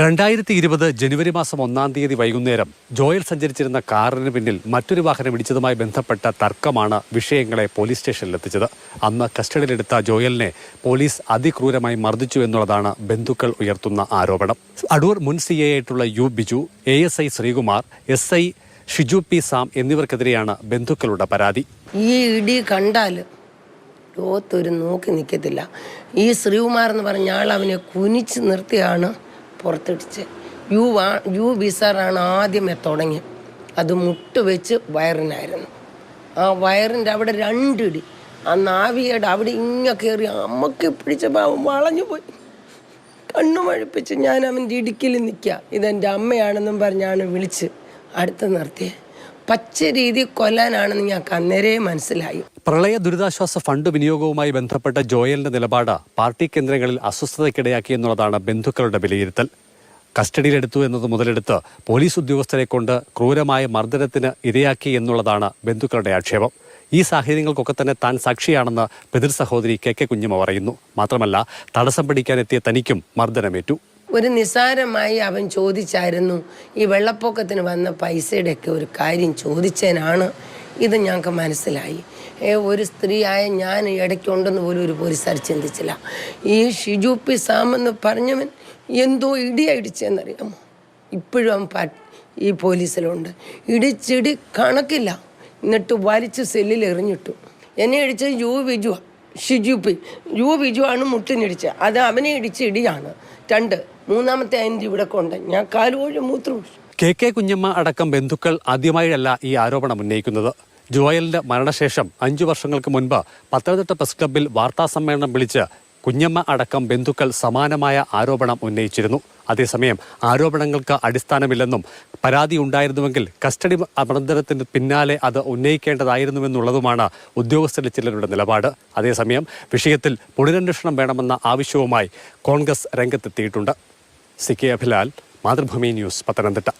രണ്ടായിരത്തി ഇരുപത് ജനുവരി മാസം ഒന്നാം തീയതി വൈകുന്നേരം ജോയൽ സഞ്ചരിച്ചിരുന്ന കാറിന് പിന്നിൽ മറ്റൊരു വാഹനം ഇടിച്ചതുമായി ബന്ധപ്പെട്ട തർക്കമാണ് വിഷയങ്ങളെ പോലീസ് സ്റ്റേഷനിൽ സ്റ്റേഷനിലെത്തിച്ചത്. അന്ന് കസ്റ്റഡിയിലെടുത്ത ജോയലിനെ പോലീസ് അതിക്രൂരമായി മർദ്ദിച്ചു എന്നുള്ളതാണ് ബന്ധുക്കൾ ഉയർത്തുന്ന ആരോപണം. അടൂർ മുൻ സി എ ആയിട്ടുള്ള U Biju A S I Sreekumar S I Shiju P Sam എന്നിവർക്കെതിരെയാണ് ബന്ധുക്കളുടെ പരാതി. ഈ ഇടി കണ്ടാൽ ലോകത്തൊരു നോക്കി നിൽക്കത്തില്ല. ഈ ശ്രീകുമാർ എന്ന് പറഞ്ഞ ആൾ അവനെ കുനിച്ച് നിർത്തിയാണ് പുറത്തിടിച്ച്. യു ആ യു ബിസാറാണ് ആദ്യമേ തുടങ്ങിയത്. അത് മുട്ട് വെച്ച് വയറിനായിരുന്നു. ആ വയറിന്റെ അവിടെ രണ്ടിടി. ആ നാവിയുടെ അവിടെ ഇങ്ങനെ കയറി അമ്മയ്ക്ക് പിടിച്ചപ്പോൾ അവൻ വളഞ്ഞു പോയി. കണ്ണു ഞാൻ അവന്റെ ഇടുക്കിൽ നിൽക്കുക. ഇതെന്റെ അമ്മയാണെന്നും പറഞ്ഞാണ് വിളിച്ച് അടുത്ത് നിർത്തിയത് പച്ച രീതി കൊല്ലാനാണെന്ന് ഞങ്ങൾക്ക് അന്നേരേ മനസ്സിലായി. പ്രളയ ദുരിതാശ്വാസ ഫണ്ട് വിനിയോഗവുമായി ബന്ധപ്പെട്ട ജോയലിന്റെ നിലപാട് പാർട്ടി കേന്ദ്രങ്ങളിൽ അസ്വസ്ഥതയ്ക്കിടയാക്കി എന്നുള്ളതാണ് ബന്ധുക്കളുടെ വിലയിരുത്തൽ. കസ്റ്റഡിയിലെടുത്തു എന്നത് മുതലെടുത്ത് പോലീസ് ഉദ്യോഗസ്ഥരെ കൊണ്ട് ക്രൂരമായ മർദ്ദനത്തിന് ഇരയാക്കി എന്നുള്ളതാണ് ബന്ധുക്കളുടെ ആക്ഷേപം. ഈ സാഹചര്യങ്ങൾക്കൊക്കെ തന്നെ താൻ സാക്ഷിയാണെന്ന് പിതൃ സഹോദരി കെ കെ കുഞ്ഞുമ പറയുന്നു. മാത്രമല്ല തടസ്സം പിടിക്കാനെത്തിയ തനിക്കും മർദ്ദനമേറ്റു. ഒരു നിസാരമായി അവൻ ചോദിച്ചായിരുന്നു ഈ വെള്ളപ്പൊക്കത്തിന് വന്ന പൈസയുടെയൊക്കെ ഒരു കാര്യം ചോദിച്ചതിനാണ് ഇത് ഞങ്ങൾക്ക് മനസ്സിലായി. ഒരു സ്ത്രീയായ ഞാൻ ഇടയ്ക്കുണ്ടെന്ന് പോലും ഒരു പോലീസുകാർ ചിന്തിച്ചില്ല. ഈ ഷിജു പി സാമെന്ന് പറഞ്ഞവൻ എന്തോ ഇടിയടിച്ചെന്നറിയാമോ ഇപ്പോഴും അവൻ ഈ പോലീസിലുണ്ട്. ഇടിച്ചിടി കണക്കില്ല. എന്നിട്ട് വലിച്ച് സെല്ലിൽ എറിഞ്ഞിട്ടു. എന്നെ ഇടിച്ചത് U Biju Shiju P U Biju ആണ് മുട്ടിനിടിച്ചത്. അത് അവനെ ഇടിച്ച ഇടിയാണ്. രണ്ട് മൂന്നാമത്തെ അതിന്റെ ഇവിടെ കൊണ്ട് ഞാൻ കാലുകൊഴി മൂത്രം ഒഴിച്ചു. കെ കെ കുഞ്ഞമ്മ അടക്കം ബന്ധുക്കൾ ആദ്യമായല്ല ഈ ആരോപണം ഉന്നയിക്കുന്നത്. ജോയലിന്റെ മരണശേഷം അഞ്ചു വർഷങ്ങൾക്ക് മുൻപ് പത്തനംതിട്ട പ്രസ് ക്ലബ്ബിൽ വാർത്താ സമ്മേളനം വിളിച്ച് കുഞ്ഞമ്മ അടക്കം ബന്ധുക്കൾ സമാനമായ ആരോപണം ഉന്നയിച്ചിരുന്നു. അതേസമയം ആരോപണങ്ങൾക്ക് അടിസ്ഥാനമില്ലെന്നും പരാതി ഉണ്ടായിരുന്നുവെങ്കിൽ കസ്റ്റഡി അനന്തരത്തിന് പിന്നാലെ അത് ഉന്നയിക്കേണ്ടതായിരുന്നുവെന്നുള്ളതുമാണ് ഉദ്യോഗസ്ഥരിൽ ചിലരുടെ നിലപാട്. അതേസമയം വിഷയത്തിൽ പുനരന്വേഷണം വേണമെന്ന ആവശ്യവുമായി കോൺഗ്രസ് രംഗത്തെത്തിയിട്ടുണ്ട്. C K Abhilal Mathrubhumi news Pathanamthitta.